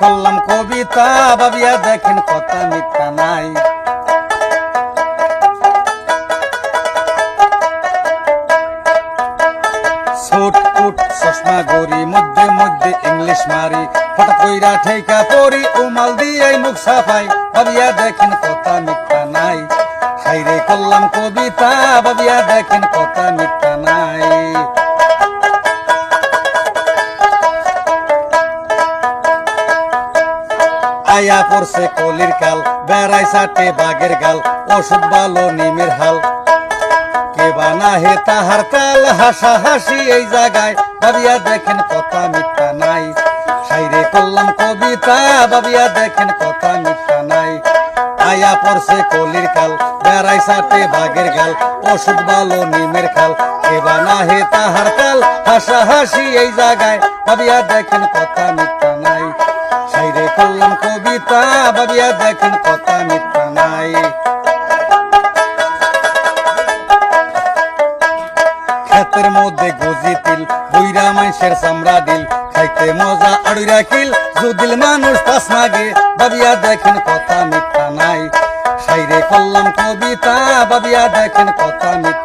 করলাম কবিতা, ভাবিয়া দেখেন কথা মিথ্যা নাই। মধ্যে মধ্যে ইংলিশ মারি ফট কইরা ঠেকা পরি উমাল দিয়ে মুখ সাফাই, ভাবিয়া দেখেন কথা মিথ্যা নাই। হাইরে করলাম কবিতা, ভাবিয়া দেখেন কথা মিথ্যা নাই। আয়া পড়ছে কলির কাল বেড়াই সাটে বাগের গাল ওষুধ ভালো নিমের হাল। কে বানা হে তাহার কাল হাসা হাসি এই জায়গায়, ভাবিয়া দেখেন কথা মিথ্যা নাই। হাইরে করলাম কবিতা, ভাবিয়া দেখেন কথা মিথ্যা নাই। আয়া পড়ছে কলির কাল বেড়াই সাটে বাগের গাল ওষুধ ভালো নিমের খাল। কে বানা হে তাহার কাল হাসা হাসি এই জায়গায়, ভাবিয়া দেখেন কথা মিথ্যা ভাবিয়া দেখেন কথা মিথ্যা নাই। ক্ষেতের মধ্যে গজি তিল বইরা মাইসের চামড়া দিল, খাইতে মজা আড়ুরা কিল যদিল মানুষ পাস মাগে ভাবিয়া দেখেন কথা মিথ্যা নাই। সাইরে করলাম কবিতা ভাবিয়া দেখেন কথা মিথ্যা